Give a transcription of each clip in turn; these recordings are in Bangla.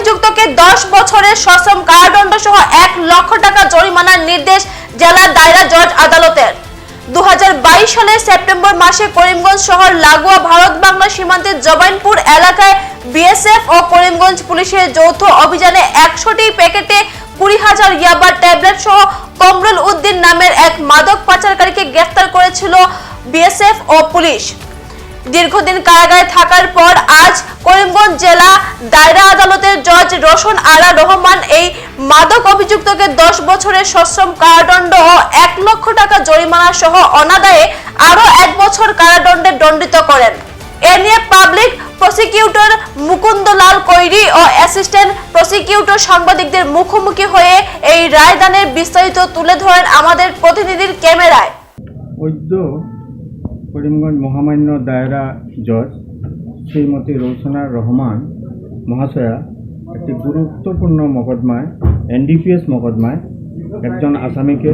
অভিযুক্তকে দশ বছরের সশ্রম কারাদণ্ড সহ এক লক্ষ টাকা জরিমানার নির্দেশ জেলা দায়রা জজ আদালতের। দু সালের সেপ্টেম্বর মাসে করিমগঞ্জ শহর লাগোয়া ভারত বাংলা সীমান্তের জবাইনপুর এলাকায় বিএসএফ ও করিমগঞ্জ পুলিশের যৌথ অভিযানে একশোটি প্যাকেটে কুড়ি হাজার ইয়াবার ট্যাবলেট সহ কমরুল উদ্দিন নামের এক মাদক পাচারকারীকে গ্রেফতার করেছিল বিএসএফ ও পুলিশ। দীর্ঘদিন কারাগারে থাকার পর আজ করিমগঞ্জ জেলা দায়রা আদালতের জজ রোশন আরা রহমান এই মাদক অভিযুক্তকে দশ বছরের সশ্রম কারাদণ্ড ও এক লক্ষ টাকা জরিমানা সহ অনাদায়ে আরও এক বছর কারাদণ্ডে দণ্ডিত করেন। এ নিয়ে পাবলিক প্রসিকিউটর মুকুন্দলাল কৈরি ও অ্যাসিস্ট্যান্ট প্রসিকিউটর সাংবাদিকদের মুখোমুখি হয়ে এই রায়দানের বিস্তারিত তুলে ধরেন আমাদের প্রতিনিধির ক্যামেরায়। করিমগঞ্জ মহামান্য দায়রা জজ শ্রীমতী রৌশনা রহমান মহাশয়া, একটি গুরুত্বপূর্ণ মকদ্দমায়, এনডিপিএস মকদ্মায় একজন আসামিকে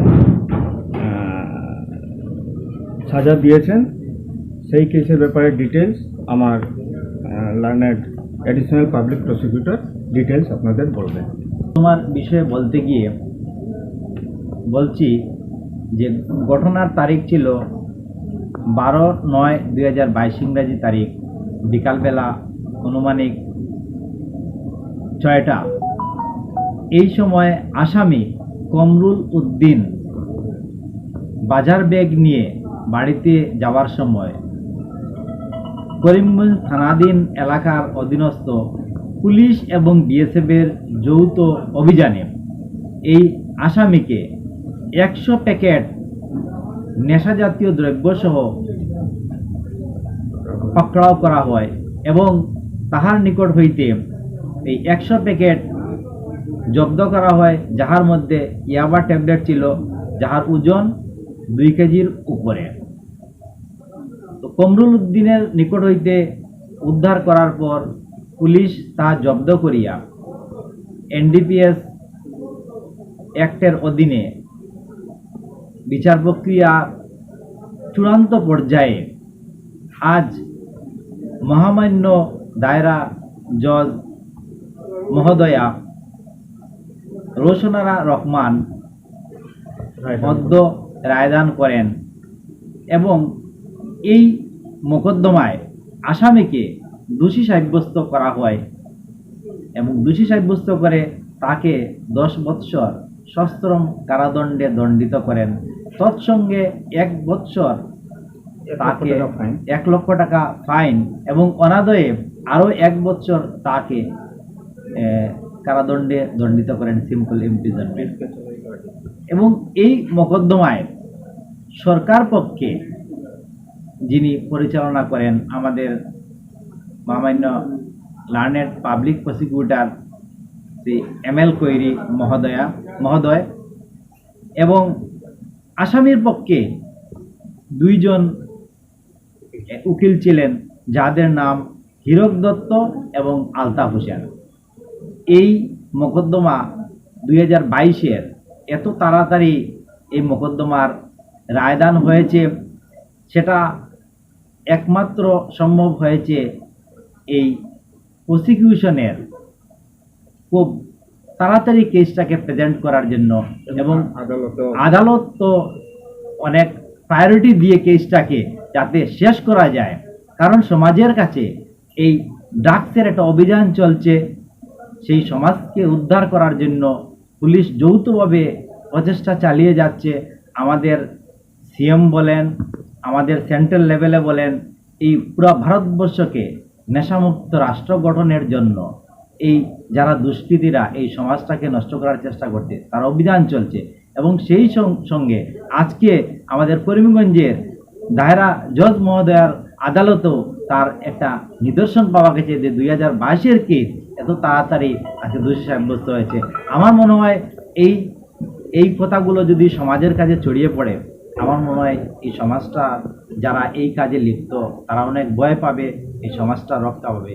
সাজা দিয়েছেন। সেই কেসের ব্যাপারে ডিটেলস আমার learned additional public prosecutor details আপনাদের বলবেন। তোমার বিষয়ে বলতে গিয়ে বলছি যে ঘটনার তারিখ ছিল বারো নয় দুই হাজার বাইশ ইংরাজি তারিখ, বিকালবেলা অনুমানিক ছয়টা। এই সময় আসামি কমরুল উদ্দিন বাজার ব্যাগ নিয়ে বাড়িতে যাওয়ার সময় করিমগঞ্জ থানাধীন এলাকার অধীনস্থ পুলিশ এবং বিএসএফের যৌথ অভিযানে এই আসামিকে একশো প্যাকেট নেশাজাতীয় দ্রব্যসহ পাকড়াও করা হয় এবং তাহার নিকট হইতে এই একশো প্যাকেট জব্দ করা হয়, যাহার মধ্যে ইয়াবা ট্যাবলেট ছিল, যাহার ওজন দুই কেজির উপরে। তো কমরুল উদ্দিনের নিকট হইতে উদ্ধার করার পর পুলিশ তা জব্দ করিয়া এনডিপিএস অ্যাক্টের অধীনে বিচার প্রক্রিয়া চূড়ান্ত পর্যায়ে আজ মহামান্য দায়রা জজ মহোদয়া রোশনারা রহমান মধ্য রায়দান করেন এবং এই মোকদ্দমায় আসামিকে দোষী সাব্যস্ত করা হয় এবং দোষী সাব্যস্ত করে তাকে দশ বৎসর সশ্রম কারাদণ্ডে দণ্ডিত করেন। তৎসঙ্গে এক বৎসর তাকে এক লক্ষ টাকা ফাইন এবং অনাদয়ে আরও এক বছর তাকে কারাদণ্ডে দণ্ডিত করেন সিম্পল ইমপ্রিজনমেন্ট এবং এই মকদ্দমায় সরকার পক্ষে যিনি পরিচালনা করেন আমাদের মামান্য learned public prosecutor Shri M L Koiri মহোদয়া মহোদয় এবং আসামির পক্ষে দুইজন উকিল ছিলেন, যাদের নাম হীরক দত্ত এবং আলতাফ হোসেন। এই মোকদ্দমা দুই হাজার বাইশের এত তাড়াতাড়ি এই মোকদ্দমার রায়দান হয়েছে, সেটা একমাত্র সম্ভব হয়েছে এই প্রসিকিউশনের খুব তাড়াতাড়ি কেসটাকে প্রেজেন্ট করার জন্য এবং আদালত আদালত তো অনেক প্রায়োরিটি দিয়ে কেসটাকে যাতে শেষ করা যায়। কারণ সমাজের কাছে এই ড্রাগসের একটা অভিযান চলছে সেই সমাজকে উদ্ধার করার জন্য পুলিশ যৌথভাবে প্রচেষ্টা চালিয়ে যাচ্ছে। আমাদের সিএম বলেন আমাদের সেন্ট্রাল লেভেলে বলেন এই পুরো ভারতবর্ষকে নেশামুক্ত রাষ্ট্র গঠনের জন্য। এই যারা দুষ্কৃতীরা এই সমাজটাকে নষ্ট করার চেষ্টা করছে, তার অভিযান চলছে। এবং সেই সঙ্গে আজকে আমাদের করিমগঞ্জের দায়রা জজ মহোদয়ার আদালতেও তার একটা নিদর্শন পাওয়া গেছে যে দুই হাজার বাইশের কেস এত তাড়াতাড়ি আজকে দোষী সাব্যস্ত হয়েছে। আমার মনে হয় এই এই কথাগুলো যদি সমাজের কাছে ছড়িয়ে পড়ে, আমার মনে হয় এই সমাজটা যারা এই কাজে লিপ্ত, তারা অনেক ভয় পাবে, এই সমাজটা রক্ষা পাবে